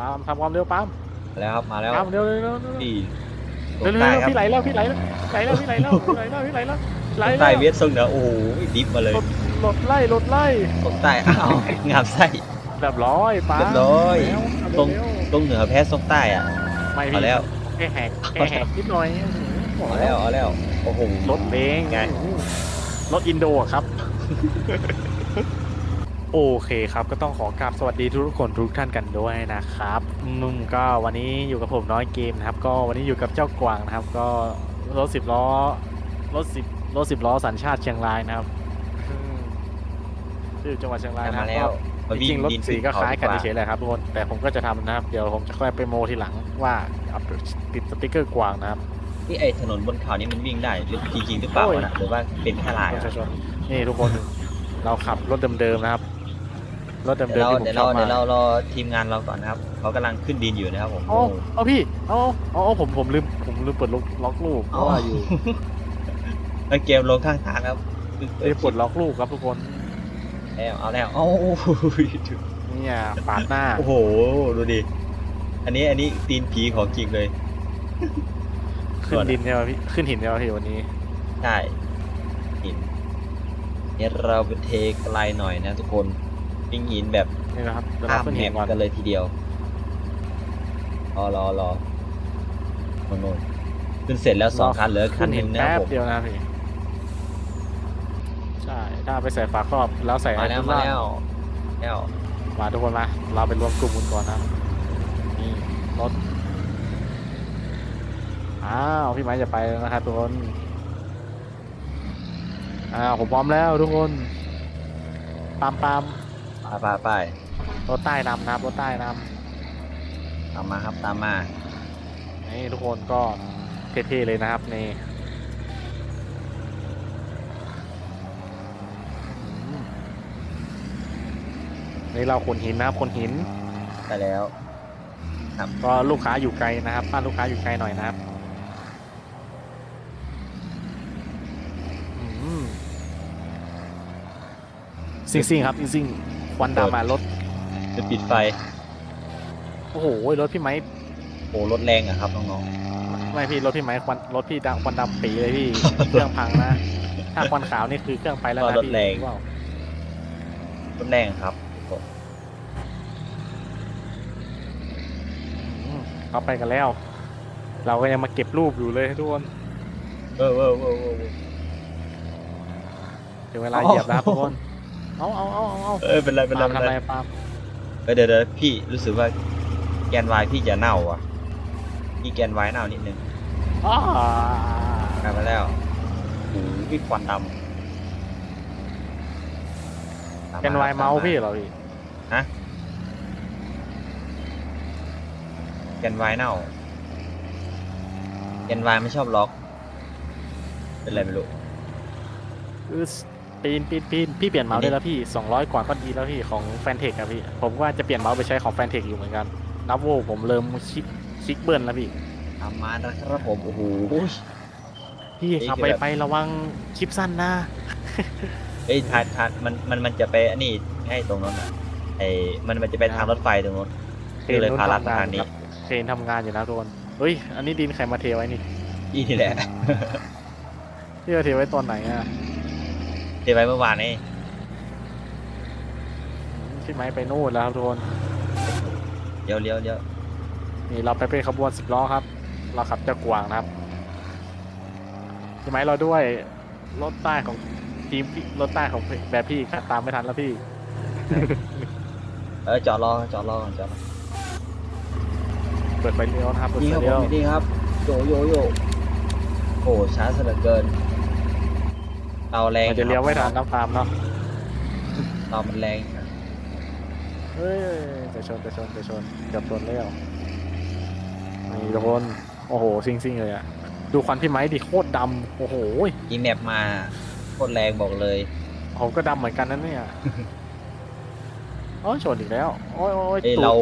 ปาล์มทำความเร็วปาล์มมาแล้วครับมาแล้วปาล์มเร็วเร็วเร็วเร็วที่ตเร็วกเร็วใต้เร็วครับพี่ไหลแล้วพี่ไหลแล้วไหลแล้วพี่ไหลแล้วพี่ไหลแล้วพี่ไหลแล้วไหลตกแล้ใต้วเวียดซึ่งเหนือโอ้โหดิฟมาเลยรถรถไล่รถไล่ตกใต้อ้าวงามไส้แบบร้อยปาล์มเรียบร้อยเร็วตรงเร็วตรงเหนือแพ้ตกใต้อะไม่มาพี่แล้วแค่แหกแค่แหกนิดหน่อยมาแล้วเอาแล้วโอ้โหรถเองไงรถอินโดอะครับ โอเคครับก็ต้องขอกราบสวัสดีทุกคนทุกท่านกันด้วยนะครับอืมก็วันนี้อยู่กับผมน้อยเกมนะครับ ก็วันนี้อยู่กับเจ้ากวางนะครับ ก็รถสิบล้อรถสิบรถสิบล้อสัญชาติเชียงรายนะครับอืมชื่อจังหวัดเชียงรายนะคมารับแล้วก็มาจวิ่ริงงๆรถดินสีก็คล้ายกันขึ้เฉยๆแหละครับทุกคนแต่ผมก็จะทำนะครับ เดี๋ยวผมจะค่อยไปโมทีหลังว่าเอาติดสติกเกอร์กวางนะครับที่ไอ้ถนนบนเขานี่มันวิ่งได้หรือจริงๆหรือเปล่าโอ้ยนะหรือว่าเป็นแค่ลายประชาชนนี่ทุกคนเราขับรถเดิมๆนะครับ รถเดิมๆเดี๋ยวเราที่ผมเดี๋ยวชอเราบเดี๋ยวมาเรารอทีมงานเราก่อนนะครับเขากำลังขึ้นดินอยู่นะครับผมเอาเอาพี่ เอาเอาเอาผมผมลืมผมลืมเปิดล็อกล็อกลูกเพเอาราะว่าอยู่แล้วเกมลงข้างทางครับเอ้ยปลดล็อกลูกครับทุกคนแล้วเอาแล้วเอาเนี่ยปาดหน้า โอ้โหดูดิอันนี้อันนี้ตีนผีของจริงเลยขึ้นดินใช่ไหมพี่ขึ้นหินใช่ไหมพี่วันนี้ ใช่หินเนี่ยเราไปเทไกลหน่อยนะทุกคน ปิ้งหินแบบนี่นะครับเดี๋ยวข้าเรามขึ้นแมหินปก่อนกันเลยทีเดียวรอรอรอโน่นโน่นขึ้นเสร็จแล้วสองคันเหลือคันหนึ่งนะคแป๊รับบผม เดียวนะพี่ใช่ถ้าไปใส่ฝาครอบแล้วใส่มาแล้วไอ้มาข้งแล้ว แล้วมาทุกคนมาเราไปรวมกลุ่มกันก่อนนะนี่รถอ้าวพี่ไม้จะไปแล้วนะครับทุกคนอ้าวผมพร้อมแล้วทุกคนปามปาม ไปไปไปรถใต้นำนะครับรถใต้นตามมาครับตามมาำนี่ทุกคนก็เท่ๆเลยนะครับนี่อืมนี่เราขนหินนะครับขนหิน ไปแล้วก็ลูกค้าอยู่ไกลนะครับบ้านลูกค้าอยู่ไกลหน่อยนะครับอืมซิ่งซิ่งๆครับซิ่งซิ่งๆ ควันดำมารถจะปิดไฟ โอ้โหรถพี่ไม้โอ้รถแรงอะครับน้องไม่พี่รถพี่ไม้ควันรถพี่ดำควันดำปีเลยพี่ เครื่องพังนะ ถ้าควันขาวนี่คือเครื่องไปแล้วนะพี่รู้เปล่ารถแรงครับทุกคนอืมเขาไปกันแล้ว เราก็ยังมาเก็บรูปอยู่เลยทุกคนเออเออเออเออถึงเวลาเหยียบแล้วครับทุกคน เอาเอาเอาเอาเอาเออเป็นไรเป็นไรปาล์มเป็นทำไรอะไรปาล์มเออเดี๋ยวเดี๋ยวพี่รู้สึกว่าแกนวายพี่จะเน่าอะพี่แกนวายเน่านิดนึงอ้ากลายมาแล้วโอ้โหพี่ควันดำตเป็นวายเมาส์พี่เหรอพี่แกนวายเน่าแกนวายไม่ชอบล็อก เป็นไรไม่รู้อือ ปีนปีนปีนพี่เปลี่ยนเมาส์ได้แล้วพี่สองร้อยกว่าก็ดีแล้วพี่ของแฟนเทคอะพี่ผมว่าจะเปลี่ยนเมาส์ไปใช้ของแฟนเทคอยู่เหมือนกันนับโวผมเริ่มคลิกคลิกเบิร์นแล้วพี่ทำมาแล้วครับผมโอ้โหพี่นี่ขับคือไปแบบไประวังคลิปสั้นนะเอ้ยทานทานมันมันมันจะไปอันนี้ให้ตรงนั้นอะไอ้มันมันจะไปทางรถไฟตรงนู้นคือเลยพารัดมาทางนี้เทรนทำงานอยู่นะทุกคนเฮ้ย อันนี้ดินใครมาเทไว้นี่อีนี่แหละพี่มาเทไว้ตอนไหนอะ เทไว้เมื่อวานนี้พี่ไม้ไปนู่นแล้วครับทุกคนเลี้ยวเลี้ยวเลี้ยวนี่เราไปเป็นขบวนสิบล้อครับ เราขับเจ้ากวางนะครับพี่ไม้เราด้วยรถใต้ของทีมพี่รถใต้ของแบบพี่ขับตามไม่ทันแล้วพี่ เออจอดรอจอดรอก่อนจอดรอเปิดไฟเลี้ยวนะครับเปิดนี่ไฟครับผเลี้ยวมนี่ครับโยโยโยโอ้ช้าซะเหลือเกิน เราแรงมันจะเลี้ยวไม่ทันน้ำตามเนาะเรามันแรงเฮ้ยจะชนจะชนจะชนเกือบชนแล้วนี่ทุกคนโอ้โหซิงซิงๆเลยอะดูควันพี่ไม้ดิโคตรดำโอ้โหอีแมปมาโคตรแรงบอกเลยผมก็ดำเหมือนกันนั่นเนี่ยโอ้ยชนอีกแล้วโอ้ยโอ้ยเอ้ยตูดเรา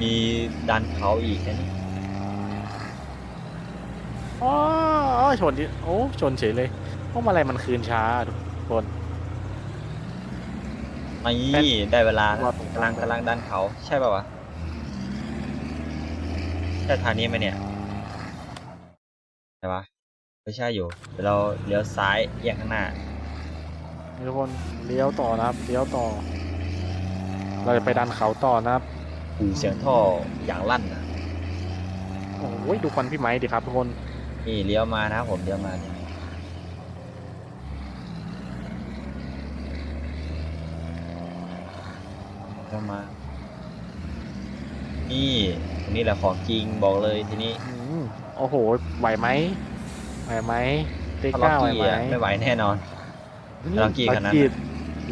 มีดันเขาอีกนะนี่อ๋ออ๋อชนดิโอ้ชนเฉยเลยเพ ราะอะไรมันคืนช้าทุกคนนี่ได้เวลาแล้วรอดตรงกกำลาลังงกำลังดันเขาใช่ป่าวะใช่ทางนี้ไหมเนี่ยใช่ปะไม่ใช่อยู่เดี๋ยวเราเลี้ยวซ้ายแยกข้างหน้านี่ทุกคนเลี้ยวต่อนะครับเลี้ยวต่อ เราจะไปดันเขาต่อนะครับหูเสียงท่ออย่างลั่นอะโอ้ยดูควันพี่ไม้ดิครับทุกคนนี่เลี้ยวมานะครับผมเลี้ยวมาเนี่ย เลี้ยวมา นี่ตรงนี้แหละของจริงบอกเลยทีนี้อืมโอ้โห ไหวไหมไหวไหมเตถ้าล็อกก้าไหวกี้ไหมอะไม่ไหวแน่นอนลักกี้ขนาดนั้น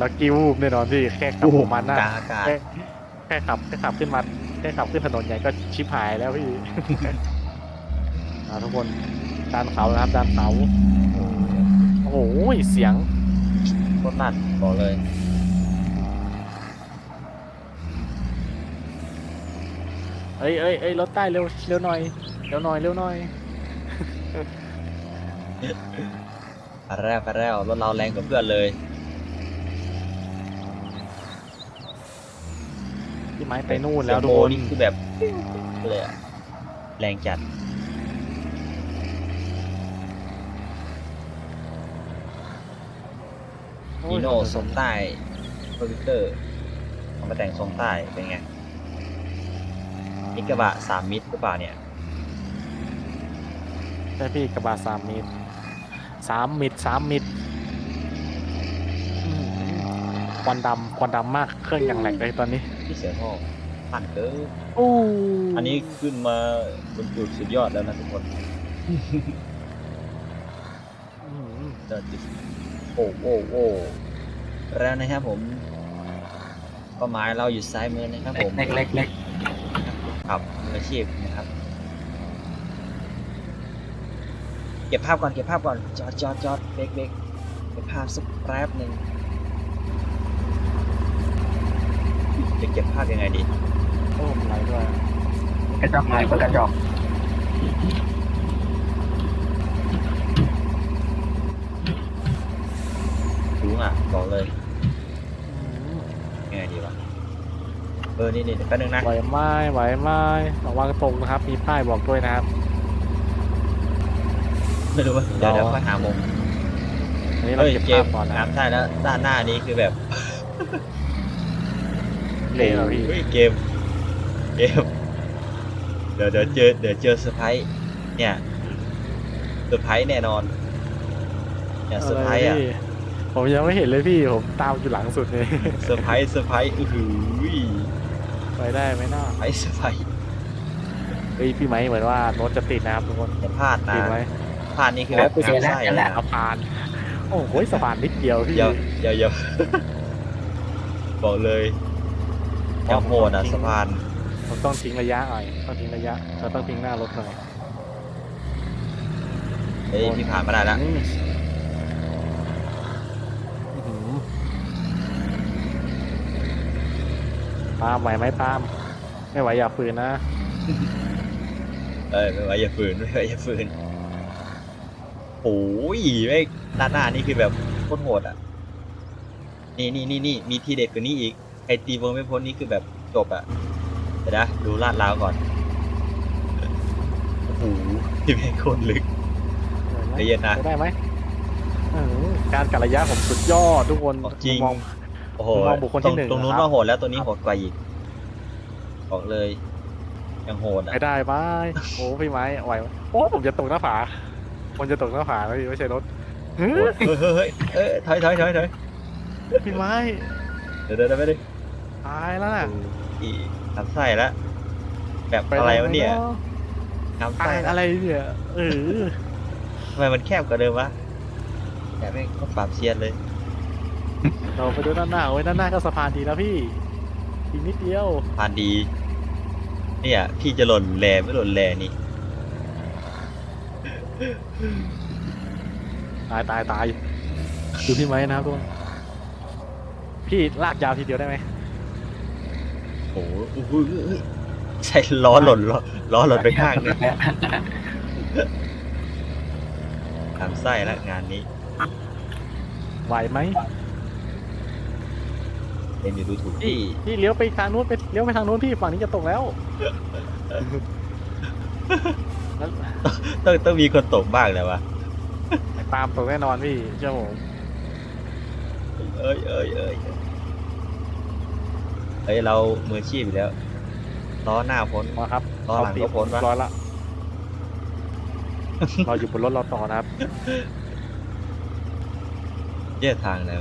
ลักกี้วูบแน่นอนพี่แค่ขับผมมันนะกลางอากาศแค่แค่ขับแค่ขับขึ้นมาแค่ขับขึ้นถนนใหญ่ก็ชิบหายแล้วพี่ อ่าทุกคนด้านเขานะครับด้านเขาโอ้โหเสียงโคตรลั่นบอกเลย อ้ยเอ้ยเอ้ยรถใต้เร็วเร็วหน่อยเร็วหน่อยเร็วหน่อยไปแล้วไปแล้วรถเราแรงกว่าเพื่อนเลยพี่ไม้ไปนู่นแล้วเสีทุยกงคโมนนี่คือแบบเลยอะแรงจัดนีโน่ทรงใต้โปรดิวเตอร์เอามาแต่งทรงใต้เป็นไง นี่กระบะสามมิตรหรือเปล่าเนี่ย ใช่พี่กระบะสามมิตรสามมิตรสามมิตรอืมควันดำควันดำมากเครื่องอย่างแหลกเลยตอนนี้ที่เสียท่อปั่นเกินโอ้อันนี้ขึ้นมาบนจุดสุดยอดแล้วนะทุกคนอืมยอดจุดโอ้โอ้โอ้แล้วนะครับผมเป้าหมายเราอยู่ซ้ายมือนะครับผม เล็กเล็กเล็ก ครับมืออาชีพนะครับ เก็บภาพก่อนเก็บภาพก่อนจอดจอดจอดเบรกเบรกเก็บภาพสักแป๊บหนึ่งจะเก็บภาพยังไงดีโอ้ไหลด้วยกระจอกหน่อยกระจอกรู้อะบอกเลยอืมยังไงดีวะ เออ นี่นี่แป๊บนึงนะ ไหวไหม้ไหวไหม้ระวังตรงนะครับ มีป้ายบอกด้วยนะครับ ไม่รู้ว่า เดี๋ยวเดี๋ยวค่อยหามุมอันนี้เราเฮ้ยเก็บเกภามพก่อนนะน้ำใช่แล้วด้านหน้านี้คือแบบเละเหรอพี่เฮ้ยเกม เกม เดี๋ยวเดี๋ยวเจอ เดี๋ยวเจอเซอร์ไพรส์เนี่ยเซอร์ไพรส์แน่นอน เนี่ยเซอร์ไพรส์อะพี่ผมยังไม่เห็นเลยพี่ ผมตามอยู่หลังสุดเลย เซอร์ไพรส์เซอร์ไพรส์อื้อหือ ไปได้ไหมน่าไพรส์เซอร์ไพรส์เฮ้ยพี่ไม้เหมือนว่ารถจะติดนะครับทุกคนอย่าพลาดนะติดไหมพลาดนี่คือแบบน้ำไส้เลยนะสะพานโอ้โหสะพานนิดเดียวพี่เดี๋ยวเดี๋ยวเดี๋ยวบอกเลยยังโหดอะสะพานผมต้องทิ้งระยะหน่อยต้องทิ้งระยะเราต้องทิ้งหน้ารถหน่อยเฮ้ยพี่ผ่านมาได้แล้ว อืมอื้อหือ ปาล์มไหวไหมปาล์มไม่ไหวอย่าฝืนนะเออไม่ไหวอย่าฝืนไม่ไหวอย่าฝืนโอ้ยไม่ด้านหน้านี่คือแบบโคตรโหดอะ นี่นี่นี่นี่มีทีเด็ดกว่านี้อีกใครตีวงไม่พ้นนี่คือแบบจบอะเดี๋ยวนะดูลาดราวก่อนโอ้โหที่แม่งโคตรลึกใจเย็นนะได้ไหมอื้อหือการกัดระยะผมสุดยอดทุกคนจริงมอง โอ้โหมองบุคคลที่ตรงหนึ่งตรงนู้นนะครับ ว่าโหดแล้วตัวนี้โหดกว่าอีกบอกเลย ยังโหดอะไม่ได้ไหมโอ้พี่ไม้ไหวไหมโอ้ผมจะตกหน้าผาผมจะตกหน้าผาแล้วพี่ไม่ใช่รถเฮ้โหยดเฮ้ยเฮ้ยเฮ้ยเอ้ยถอยถอยถอยถอยพี่ไม้เดี๋ยวเดี๋ยวเดี๋ยวไปดิตายแล้วน่ะอีทำไส้แล้วแบบปอะไรด้หมวะเนี่ยาทำตาไส้ยแล้วอะไรเนี่ยเออทำไมมันแคบกว่าเดิมวะแบบไม่งก็ปรับเซียนเลย เราไปดูด้านหน้าโอ้ยด้านหน้าก็สะพานดีแล้วพี่อีกนิดเดียวผ่านดีเนี่ยพี่จะหล่นแลไม่หล่นแลนี่ตายตายตายดูพี่ไม้นะครับทุกคนพี่ลากยาวทีเดียวได้ไหมโอ้โหอุ้ยอุ้ยอุ้ยใช่ล้อหล่นล้อล้อหล่นไปข้างนึงทำไส้แล้วงานนี้ไหวไหม เอ็มอยู่ดูถูกพี่พี่พี่เลี้ยวไปทางนู้นไปเลี้ยวไปทางนู้นพี่ฝั่งนี้จะตกแล้วแล้วต้องต้องมีคนตกบ้างแหละวะไอ้ปาล์มตกแน่นอนพี่เชื่อผมเอ้ยเอ้ยเอ้ยเอ้ยเรามืออาชีพอยู่แล้วล้อหน้าพ้น มาครับรอหลังเาก็พ้นวะ ร้อยละ เราอยู่บนรถเราต่อนะครับแยกทางแล้ว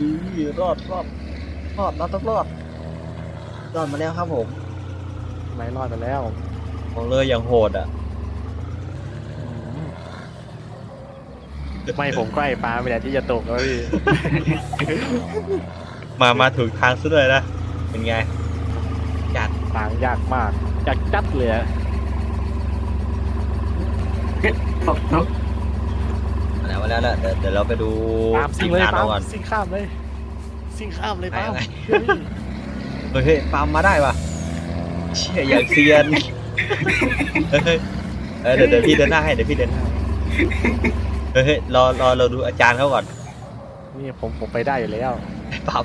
อือรอดรอดรอดเราต้องรอดรอดมาแล้วครับผมไม่รอดไปแล้วของเลยอย่างโหดอะอืมไม่ผมก็ไอ้ปาล์มไม่ได้ที่จะตกแล้วพี่ มามาถูกทางซะด้วยนะเป็นไงจัดทางยากมากยากจัดเลยอะ ตกตก มาแล้วมาแล้วแล้วเดี๋ยวเดี๋ยวเราไปดูปาล์มซิ่งเลยทีมงานปาเราล์มก่อน ซิ่งข้ามเลยซิ่งข้ามเลยปาล์มไปเชื่อพี่เฮ้ยเฮ้ยปาล์มมาได้ปะเชี่ยอย่างเซียนเฮ้ยเฮ้ยเออเดี๋ยวเดี๋ยวพี่เดินหน้าให้เดี๋ยวพี่เดินหน้าให้เฮ้ยเฮ้ยรอรอเราดูอาจารย์เขาก่อนนี่ผมผมไปได้อยู่แล้วปาล์ม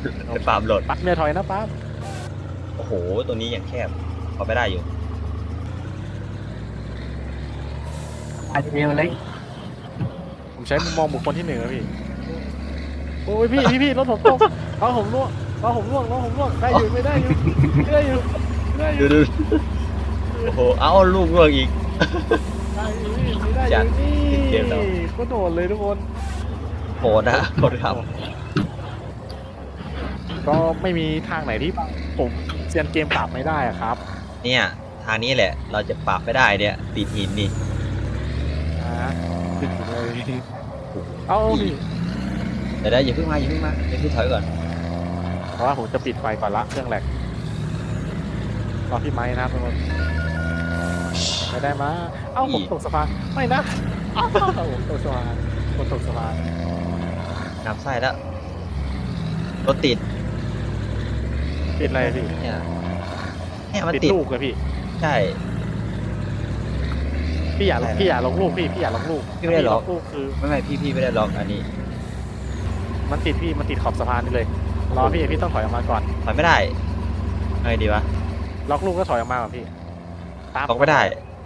ปาล์มโหลดปักเมียถอยนะปาล์มโอ้โหตรงนี้อย่างแคบพอไปได้อยู่อาจจะเร็วเลย ผมใช้มุมมองบุคคลที่หนึ่งนะพี่ โอ้ยพี่พี่พี่รถผมตกเอาผมล่วงเอาผมล่วงเอาผมล่วงได้อยู่ไม่ได้อยู่ได้อยู่ได้อดูยู่ดูโอ้โห เอาลูกเลือกอีก ได้อยู่พี่ไม่ได้อจัดยู่นี่ติดเกมแล้วก็โดดเลยทุกคน โหดนะโหดครับ ก็ไม่มีทางไหนที่ผมเซียนเกมปรับไม่ได้อะครับ เนี่ย ทางนี้แหละ เราจะปรับไม่ได้เนี่ย ติดหินนี่อ่าขึ้นถึง เลยเอาพี่เดี๋ยวได้อย่าเพิ่งมาอย่าเพิ่งมาเดี๋ยวพี่ถอยก่อนเพราะว่าผมจะปิดไฟก่อนละเครื่องแหลกรอพี่ไม้นะครับทุกคนไม่ได้มา เอ้าผมตกสะพานไม่นะเอ้าผมตกสะพานผมตกสะพานนับไส้แล้วรถติดติดอะไรพี่เนี่ยเนี่ยมันติดติดลูกเลยพี่ ใช่ พี่อย่าอะไรนะพี่อย่าลงลูกพี่พี่อย่าลงลูกพี่ไม่ได้หรอกถ้าพี่ลูกคือไม่ไม่พี่พี่ไม่ได้ล็อกอันนี้ มันติดพี่มันติดขอบสะพานนี่เลยรอพี่พี่ต้องถอยออกมาก่อนถอยไม่ได้ไงดีวะล็อกลูกก็ถอยออกมาก่อนพี่ตามล็อกไม่ได้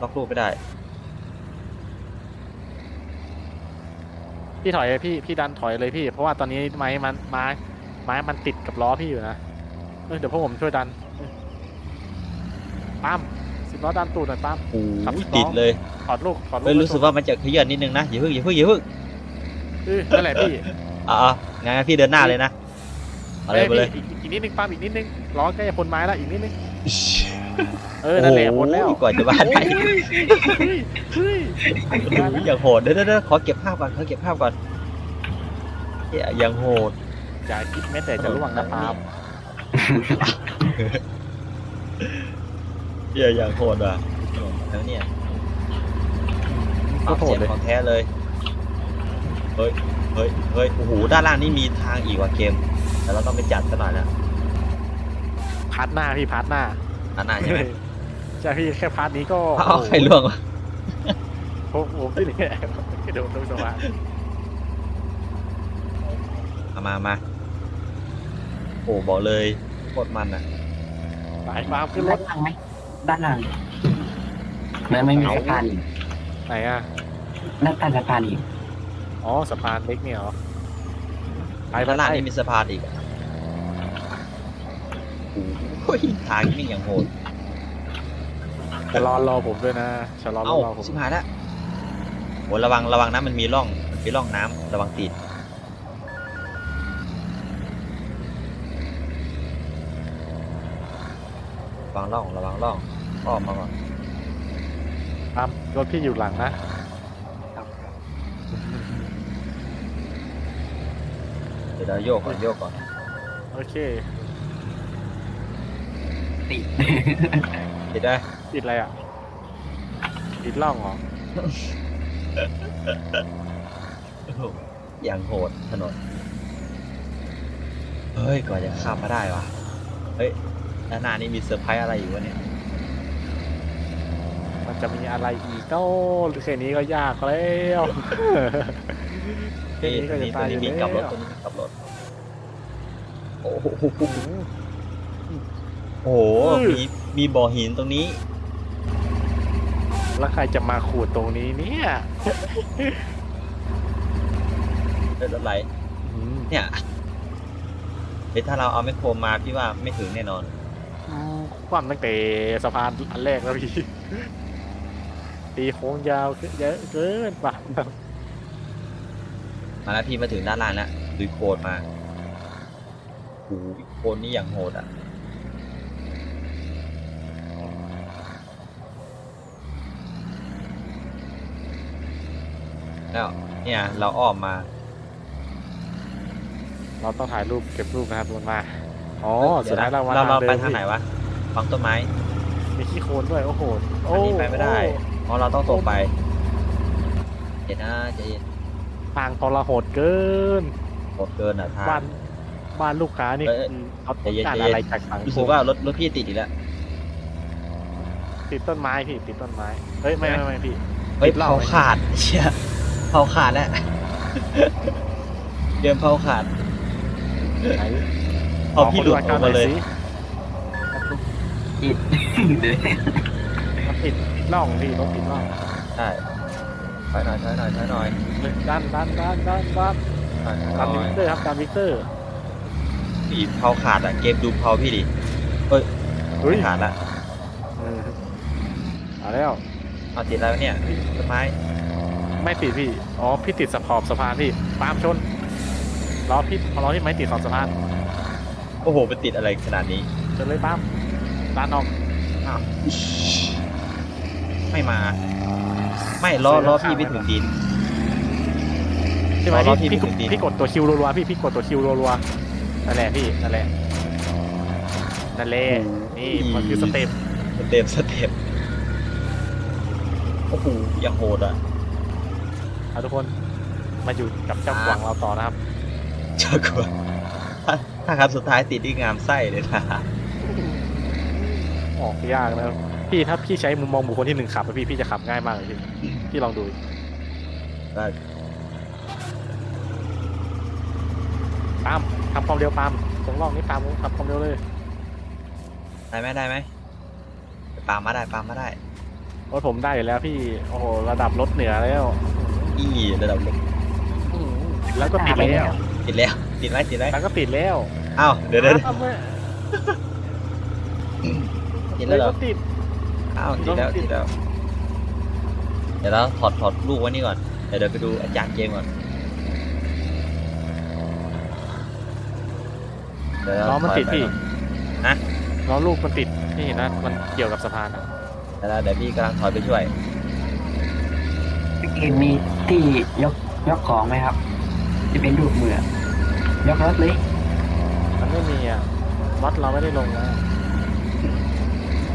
ล็อกลูกไม่ได้พี่ถอยเลยพี่พี่ดันถอยเลยพี่ เพราะว่าตอนนี้ไม้มันไม้ไม้มันติดกับล้อพี่อยู่นะเออเดี๋ยวพวกผมช่วยดันเออปั๊ม สิบล้อดันตูดหน่อยปั๊มโอ้ครับโหติดเลยถอดลูกถอดลูเฮ้ยกรู้สึกว่ามันจะขยันนิดนึงนะอย่าเพิ่งอย่าเพิ่งอย่าเพิ่งเออนั่นแหละพี่อ่างั้นพี่เดินหน้าเลยนะเอาเลยอ้มาเลยพี่อีกอีกนิดนึงปั๊มอีกนิดนึงล้อใกล้จะพ้นไม้แล้วอีกนิดนึงเออโอ้นั่นโหแหละพ้นแล้วก่อนจะบ้านได้โอ้ยเฮ้ยเฮ้ยโอ้โหอย่างโหดเดี๋ยวเดี๋ยวเดี๋ยวขอเก็บภาพก่อนขอเก็บภาพก่อนเหี้ยอย่างโหดอย่าคิดแม้แต่จะล่วงนะปั๊มเหี้ยอย่างโหดว่ะแล้วเนี่ยโคปรับตรโหดเสียงเลยของแท้เลย เฮ้ย เฮ้ย เฮ้ย โอ้โห ด้านล่างนี่มีทางอีกว่ะเกม แต่เราต้องไปจัดซะหน่อยนะพาร์ทหน้าพี่พาร์ทหน้าอันนั้นใช่ไหมใช่พี่แค่พาร์ทนี้ก็เอาใครล่วงวะผมผมที่นี่กระโดดลงสะพานเอามามาโอ้บอกเลยโคตรมันอะสายฟ้าขึ้นรด้าถนหลังไหม ด้านหลังมันไม่มีสะพานอีกไหนอะด้านใต้สะพานอีกอ๋อสะพานเล็กเนี่ยเหรอไปด้านล่างไปนี่มีสะพานอีกอะโอ้ยทางนี่อย่างโหดจะรอรอผมด้วยนะจะรอรเอ้าอผมชิบหายแล้วโหระวังระวังนะมันมีร่องมันมีร่องน้ำระวังติดระวังร่องระวังร่อง อ้อมมาก่อนตามรถพี่อยู่หลังนะเดี๋ยวเราโยกก่อนโยกก่อนโอเค ติดติดได้ติดอะไรอะ ติดล่องเหรอ โอ้โหอย่างโหดถนน เฮ้ยกว่าจะข้ามมาได้วะ เฮ้ยด้านหน้านี่มีเซอร์ไพรส์อะไรอยู่วะเนี่ยมัน จะมีอะไรอีกเนาะแค่นี้ก็ยากแล้วแค่นี่นี้ตัก็วจะนี้ตาตัวยอยู่นี้มีแล้กลับรถวตัวนี้มีกลับรถ โอ้โหโอ้โหโอ้โอ้โหมีมีบ่อหินตรงนี้ แล้วใครจะมาขูดตรงนี้เนี่ยเดินรถไหลอืมเนี่ยเดี๋ยวถ้าเราเอาแมคโครมาพี่ว่าไม่ถึงแน่นอน ความตั้งแต่สะพานอันแรกแล้วพี่ ตีโค้งยาวขึ้นเยอะเกินป่ะมาแล้วพี่มาถึงด้านล่างแล้วดุยโคลนมาโอ้โหโคลนนี่อย่างโหดอะแล้วเนี่ยเราอ้อมมา เราต้องถ่ายรูปเก็บรูปนะครับมันมาอ๋อดี๋สุวดท้ายเรามาเราเราเดิไปมทางไหนวะฟังต้นไม้มีขี้โคลนด้วยโอ้โหอันนี้ไปไม่ได้โอ้ เพราะเราต้องตรงไปเดี๋ยวนะใจเย็นทางทรหดเกินโหดเกินอะทางบ้านบ้านลูกค้านี่เอ้ย คือเขาต้องใจเย็นการใจเย็นอะไรจากสังรู้คสึกมว่ารถรถพี่ติดอีกแล้วติดต้นไม้พี่ติดต้นไม้เฮ้ยไม่ใช่ไม่ไหมไม่พี่ เฮ้ยติดเหล้า เผาขาดเชี่ยเผาขาดแล้วเดินเผาขาดไหนเอาพี่หลุดขอดูอกมาเลยสิติด เดี๋ยวมันติด ติดร่องพี่รถติดร่องใช่ถอยหน่อยถอยหน่อยถอยหน่อยด้านด้านด้านด้านด้านถอยหตามน่วิอยกเตอร์ครับตามวิกเตอร์พี่เผาขาดอะเกมดูเผาพี่ดิเฮ้ยเฮ้ยไม่ขาดละเออเอาแล้ว เอาติดแล้วะเนี่ยต้นไม้ไม่ติดพี่ อ๋อ พี่ติดสะพอบสะพานพี่ปาล์มชนล้อพี่ล้อที่ไม่ติดขอบสะพานโอ้โหมันติดอะไรขนาดนี้ ชนเลยปาล์มด้านออกอ้าว ไม่มา ไม่ล้อล้อพี่ไม่ถึงดิน ใช่ไหมล้อพี่พี่พี่กดไม่ถึงดินพี่กดตัวคิวรัวๆพี่พี่กดตัวคิวรัวๆนั่นแหละพี่นั่นแหละนั่นแหละนี่มันคือสเต็ปสเต็ปสเต็ปโอ้โหยังโหดอะเอาทุกคนมาอยู่กับเจ้ากวางเราต่อนะครับ เจ้ากลัวถ้าถ้าครั้งสุดท้ายติดที่งามไส้เลยนะ ออกยากนะครับ พี่ถ้าพี่ใช้มุมมองบุคคลที่หนึ่งขับอะพี่พี่จะขับง่ายมากเลยพี่พี่ลองดูได้ปาล์มทำความเร็วปาล์มตรงร่องนี้ปาล์มทำความเร็วเลยได้ไหมได้ไหมปาล์มมาได้ปาล์มมาได้ รถผมได้อยู่แล้วพี่โอ้โหระดับรถเหนือแล้วอีระดับเล็กอื้อหือแล้วก็ติดแล้ว ติดแล้ว ติดไหมติดไหมแล้วก็ติดแล้วอ้าวเดี๋ยวเดี๋ยวอ้าวไม่ติดแล้วเหรอ ก็ติด อ้าวติดแล้วติดแล้ว เดี๋ยวเราถอดถอดลูกไว้นี่ก่อน เดี๋ยวเดี๋ยวไปดูอาจารย์เกมก่อน เดี๋ยวเราล้อมันติดถอยไปพี่ก่อนฮะล้อลูกมันติดนี่เห็นนะมันเกี่ยวกับสะพานอะเดี๋ยวเราเดี๋ยวพี่กำลังถอยไปช่วย พี่เห็นมีที่ยกยกของไหมครับ จะเป็นรูปมือยกรถเลยมันไม่มีอะรถเราไม่ได้ลงนะ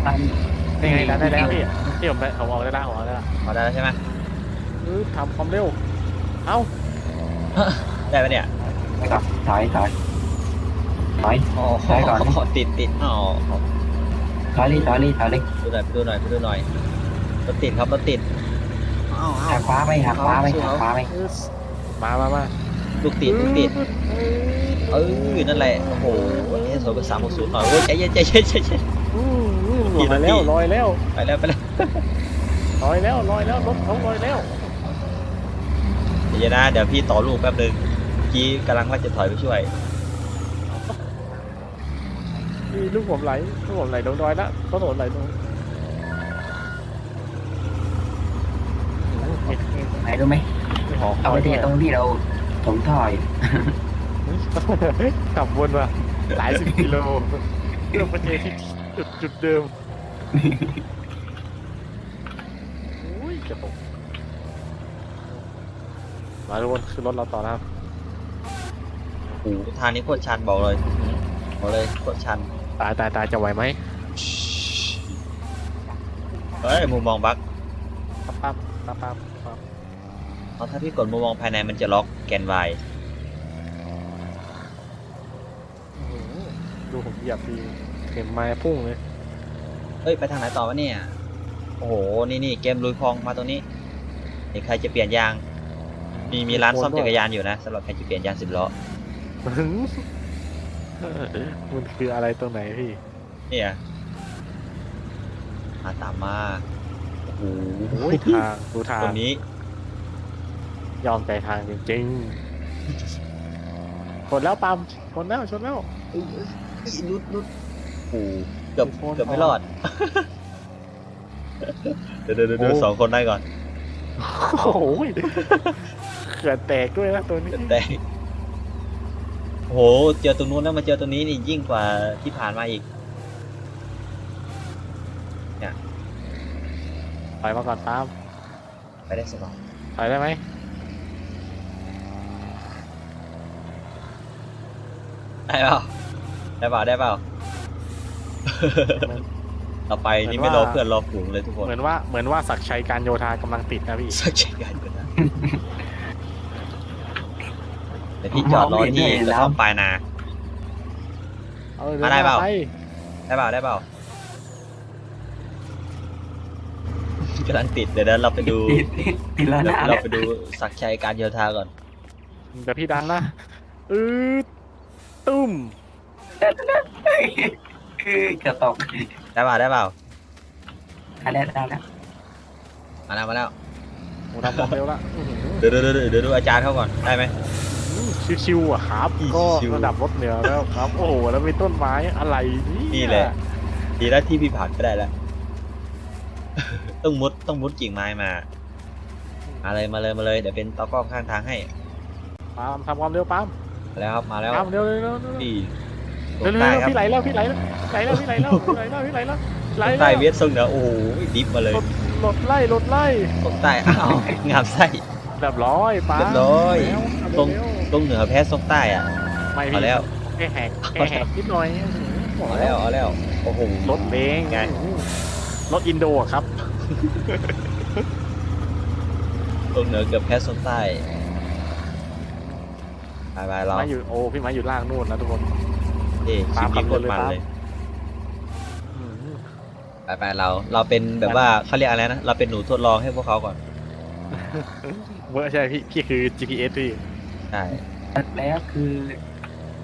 มั นนี่ไงดันได้แล้วพี่พี่ผมไปผมออกได้แล้วผมออกได้แล้วพอได้แล้วใช่ไหมเออทำความเร็ว เอ้าได้ไหมเนี่ยไปก่อนถอยถอยถอยอ๋อใช่ก่อน ติดติดอ๋อถอยเลยถอยเลยถอยเลยดูหน่อยไปดูหน่อยไปดูหน่อยรถติดครับรถติดอ้าวอ้าหัวกขวาไปหักขวาไปหักขวาไปเออมามามาลูกติดลูกติดเออนั่นแหละโอ้โหเอสโซก็สามหกศูนย์หน่อยโอ้ยใจเย็นใจเย็นใจเย็น อืมอืมกี่ลอยนาทีแล้วลอยแล้วไปแล้วไปแล้วลอยแล้วลอยแล้วรถเขาลอยแล้วใจเย็นนะเดี๋ยวพี่ต่อลูกแป๊บนึงเมื่อกี้กำลังว่าจะถอยไปช่วยนี่ลูกผมไหลลูกผมไหลลงดอยแล้วต้นหนไหลลงอืมนี่นี่ไหนรู้ไหมนี่หอคเอาอไปยเทด้วยตรงที่เราถมท่ออยู่ขับวนมาหลายสิบกิโลเพื่อมาเจอที่ จุดจุดเดิมอุ้ยจะตกมาทุกคนขึ้นรถเราต่อนะครับโอ้โหทางนี้โคตรชันบอกเลยบอกเลยโคตรชัน ตายตายตายจะไหวไหมเฮ้ยมุมมองบักปั๊บปั๊บปั๊บปั๊บปั๊บเพราะถ้าพี่กดมุมมองภายในมันจะล็อกแกน Y อื้อหือดูผมเหยียบดี เข็มไม้พุ่งเลยเฮ้ย ไปทางไหนต่อวะเนี่ย โอ้โห นี่นี่เกมลุยคลองมาตรงนี้เดี๋ยวใครจะเปลี่ยนยาง มีมีร้านซ่อมจักรยานอยู่นะสำหรับใครจะเปลี่ยนยางสิบล้อ มันคืออะไรตรงไหนพี่ เนี่ยมาตามมา โอ้โหโอ้ยทางดูทางตัวนี้ ยอมใจทางจริงๆชนแล้วปั๊มชนแล้วชนแล้วนุดนุดโอ้โหเกือบโอ้โหเกือบไม่รอดเดี๋ยวเดี๋ยวเดี๋ยวเดี๋ยวสองคนได้ก่อนโอ้โหเขื่อนแตกด้วยนะตัวนี้แต่โอ้โห เจอตรงนู้นแล้วมาเจอตรงนี้นี่ยิ่งกว่าที่ผ่านมาอีกถอยมาก่อนปั๊มไปได้สบายถอยได้ไหมได้เปล่าได้เปล่าได้เปล่า ต่อไปนี่ไม่รอเพื่อนรอฝูงเลยทุกคนเหมือนว่าเหมือนว่าศักดิ์ชัยการโยธากำลังติดนะพี่สักใจกันก่อนนะแต่พี่จอดรอที่กระท่อมปลายนาเออมาได้เปล่าปได้เปล่าได้เปล่ากำลังติดเดี๋ยวเราไปดูติดติดติดแล้วเดี๋ยวนะเราไปดูสักชัยการโยธาก่อนเดี๋ยวพี่ดันนะอืดตุ้ม คือจะตกได้เปล่าได้เปล่าอะไรได้แล้วมาแล้วมาแล้วโอ้ทำความเร็วละอื้อหือเดี๋ยวเดี๋ยวเดี๋ยวเดี๋ยวดูอาจารย์เขาก่อนได้ไหม ชิวๆอะครับอีก็ชิวระดับรถเหนือแล้วครับ โอ้โหแล้วมีต้นไม้อะไรนี่นี่แหละดีแล้วที่พี่ผ่านก็ได้แล้ว ต้องมุดต้องมุดกิ่งไม้มามาเลยมาเลยมาเลยเดี๋ยวเป็นตอกล้องข้างทางให้ ปาล์มทำความเร็วปาล์มมาแล้วครับมาแล้วปาล์มเร็วเร็วเร็วเร็วที่ต เร็วกเร็วใต้เร็วครับพี่ไหลแล้วพี่ไหลแล้วไหลแล้วพี่ไหลแล้วพี่ไหลแล้วพี่ไหลแล้วไหลตกแล้ใต้วเวียดทรงเหนือโอ้โหดิฟมาเลยรถไล่รถไล่ตกใต้อ้าวงามไส้เรียบร้อยปาล์มเรียบร้อยแล้วตรงเร็วตรงเหนือแพ้ทรงใต้อะไม่เอาพี่แล้วแค่แหกแค่แหกนิดหน่อยเอาแล้วเอาแล้วโอ้โหรถเล้งไงรถอินโดอะครับตรงเหนือเกือบแพ้ทรงใต้บายบายเรา มาอยู่โอ้พี่มาอยู่ล่างนู่นนะทุกคน เอ๊ะคลิปนี้โคตรมันเลย อืมไปไปเรา เราเป็นแบบว่าเขาเรียกอะไรนะ เราเป็นหนูทดลองให้พวกเขาก่อน เวอร์ใช่พี่พี่คือ GPS พี่ใช่ แล้วคือ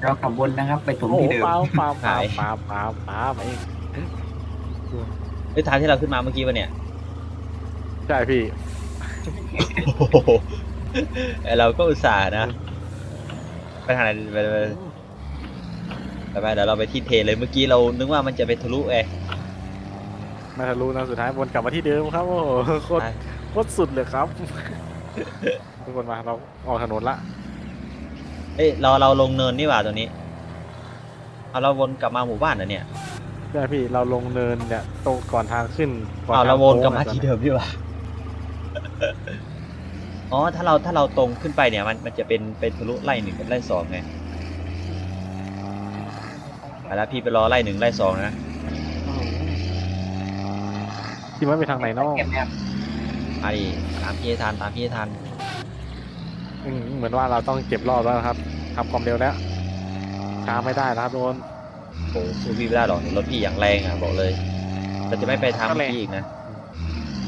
เราขับวนนะครับไปถมโอ้ที่เดิม ปาล์มปาล์มปาหายล์มปาล์มปาล์มปาล์มเองเอ้ยทางที่เราขึ้นมาเมื่อกี้วะเนี่ย ใช่พี่โอ้โหไอเราก็อุตส่าห์นะ ไปทางไหนไปไปไป ไปไปเดี๋ยวเราไปที่เทเลยเมื่อกี้เรานึกว่ามันจะไปทะลุไงมาทะลุนะสุดท้ายวนกลับมาที่เดิมครับโอ้โหโคตรใช่โคตรสุดเลยครับ ทุกคนมาเราออกถนนละเอ้ยเราเราลงเนินนี่หว่าตัวนี้เอาเราวนกลับมาหมู่บ้านนะเนี่ยใช่พี่เราลงเนินเนี่ยตรงก่อนทางขึ้นก่อนเอาทงเราวนกลับมาโค้งอะที่เดิมดีกว่าอ๋อถ้าเราถ้าเราตรงขึ้นไปเนี่ยมันมันจะเป็นเป็นทะลุไล่หนึ่งกับไล่สองไง ไปแล้วพี่ไปรอไล่หนึ่งไล่สองนะที่มันไปทางไหนเนอกเก็บแนบมาดิตามพี่ให้ทันตามพี่ให้ทันเหมือนว่าเราต้องเก็บรอบแล้วนะครับทำความเร็วแล้วช้าไม่ได้นะครับทุกคนโอ้สู้พี่ไม่ได้หรอกรถพี่อย่างแรงอะบอกเลยเราจะไม่ไปทางก็แรงพี่อีกนะ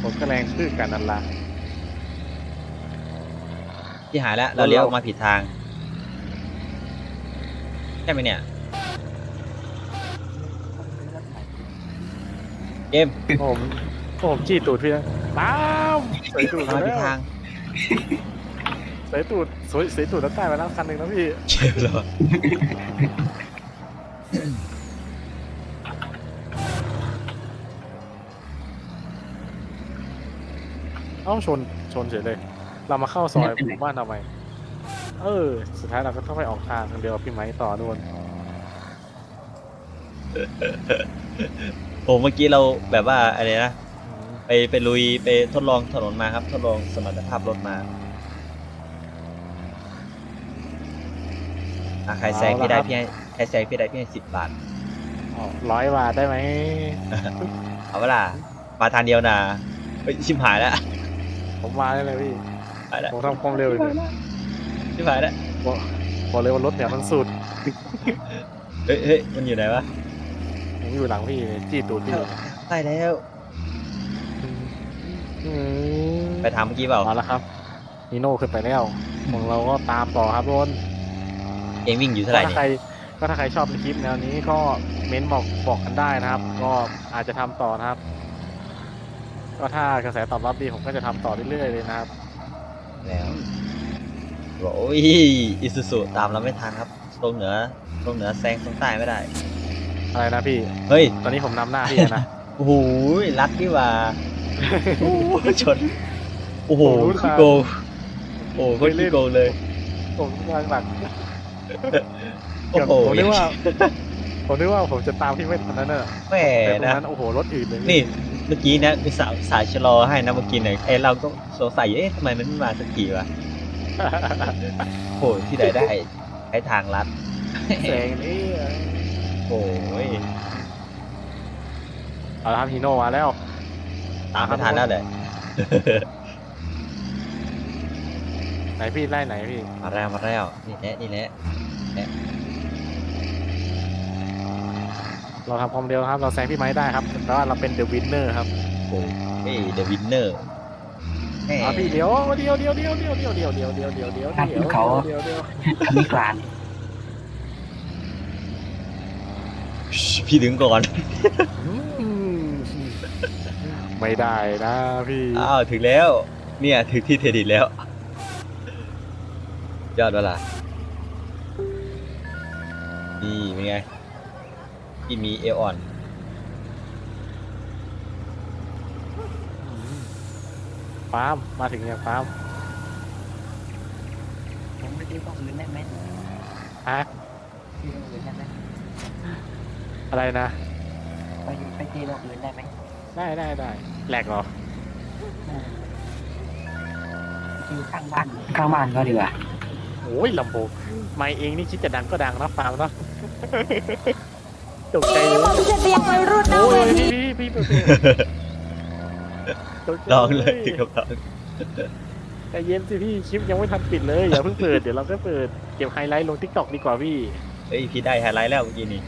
ผมก็แรงขึ้นกันนั่นละพี่หายแล้วเราเลี้ยวออกมาผิดทางใช่ไหมเนี่ย เกมผมผมจี้ตูดพี่นะตามสวยตูดมามาผิดแล้วทางสวยตูดสวยสวยตูดแล้วใต้มาแล้วคันหนึ่งนะพี่เจ็บเหรอเอ้าชนชนเฉยเลย เรามาเข้าซอยหมู่บ้านทำไม เออ สุดท้ายเราก็ต้องไปออกทางเดียวกับพี่ไม้ต่อทุกคน ผมเมื่อกี้เราแบบว่าอะไรนะอืมไปไปลุยไปทดลองถนนมาครับ ทดลองสมรรถภาพรถมาอะใครแซงพี่ได้พี่ให้ใครแซงพี่ได้พี่ให้สิบบาทอ๋อร้อยบาทได้ไหมเอาเวลามาทางเดียวนะเฮ้ยชิมหายแล้วผมมาได้เลยพี่หายแล้วผมทำความเร็วอยู่ชิมหายแล้วบอกบอกเลยว่ารถเนี่ยมันสุด เฮ้ยเฮ้ยมันอยู่ไหนวะผม อยู่หลังพี่จี้ตูดพี่ใกล้แล้ว อืมไปทำเมื่อกี้เปล่ามาแล้วครับนีโน่ขึ้นไปแล้วของเราก็ตามต่อครับทุกคน เองวิ่งอยู่เท่าไหร่ถ้านี่ใครก็ถ้าใครชอบในคลิปแนวนี้ก็เม้นบอกบอกกันได้นะครับ ก็อาจจะทำต่อนะครับ ก็ถ้ากระแสตอบรับดีผมก็จะทำต่อเรื่อยๆเลยนะครับ แล้วบอกโอ้ยอิสุสุตามเราไม่ทันครับตรงเหนือตรงเหนือแซงตรงใต้ไม่ได้ อะไรนะพี่ เฮ้ย ตอนนี้ผมนำหน้าพี่นะ โอ้โหรัดที่ว่าโอ้โหชน โอ้โหโอ้โหขี้โกงโอ้โหโคตรขี้โกงเลย ผมกำลังหลังโอ้โหผมนึกว่า ผมนึกว่าผมจะตามพี่ไม่ทันนั่นน่ะแหมแต่ตรงนะ นั้นโอ้โหรถอื่นเลยนี่ เมื่อกี้นะคือสาวสายชะลอให้นะเมื่อกี้เนี่ยไอเราก็สงสัยอยู่เอ๊ะทำไมมันไม่มาสักทีวะโอ้โหที่ไหนได้ใช้ทางลัดแสงนี่ โอ้ยเอาละครับฮีโน่มาแล้ว ตามไม่ทันแล้วเลยไหนพี่ไล่ไหนพี่ มาแล้วมาแล้วนี่แหละนี่แหละเราทำความเร็วครับ เราแซงพี่ไม้ได้ครับแต่ว่าเราเป็นเดอะวินเนอร์ครับโอ้เฮ้ยเดอะวินเนอร์อะพี่เดี๋ยวเดี๋ยวเดี๋ยวเดี๋ยวเดี๋ยวเดี๋ยวเดี๋ยวเดี๋ยวเดี๋ยวเดี๋ยวเดี๋ยวเดี๋ยวเดี๋ยวเดี๋ยวเดี๋ยวอันนี้กลาง พี่ถึงก่อนอืมไม่ได้นะพี่อ้าวถึงแล้ว เนี่ยถึงที่เทรดิตแล้ว ยอดเวลานี่เป็นไง ที่มีเอออน ฟาร์มมาถึงยังฟาร์มผมไม่ได้ต้องอื่นได้ไหมฮะที่ต้องอื่นได้ไหม อะไรนะ ไปไปที่ต้องอื่นได้ไหมได้ได้ได้แหลกเหรอ ที่ข้างบ้านข้างบ้านก็ดีกว่าโอ้ยลำโพงไม่เองนี่คิดจะดังก็ดังนะฟาร์มเนาะตกใจเลยผมจะเตรียมวัยรุ่นหน้าโอ้เวยทีพี่พี่พี่พี่ตกใจลองเลยถึงกับลองใจเย็นสิพี่คลิปยังไม่ทันปิดเลยอย่าเพิ่งเปิดเดี๋ยวเราก็เปิดเก็บไฮไลท์ลงทิกตอกดีกว่าพี่เฮ้ยพี่ได้ไฮไลท์แล้วเมื่อกี้นี่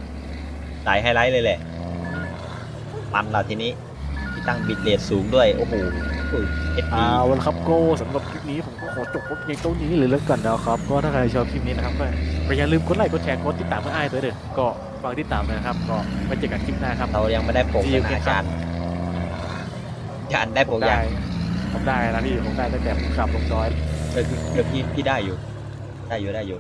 สายไฮไลท์เลยแหละ มันละทีนี้พี่ตั้งบิตเรทสูงด้วย โอ้โหเอสดีเอาละครับโก้สำหรับคลิปนี้ผมก็ขอจบเพียงเท่านี้เลยแล้วกันนะครับ ก็ถ้าใครชอบคลิปนี้นะครับก็ก็อย่าลืมกดไลค์กดแชร์กดติดตามเพื่อไอ้ายตัวเด้อก็ฝากติดตามด้วยนะครับ ก็ไว้เจอกันคลิปหน้าครับเรายังไม่ได้โปก See เล you ยนะ next อาจารย์อาจารย์ได้โปกได้ยังผมได้นะพี่ผมได้ตั้งแต่ผมขับลงดอยเออคือคือพี่พี่ได้อยู่ ได้อยู่ได้อยู่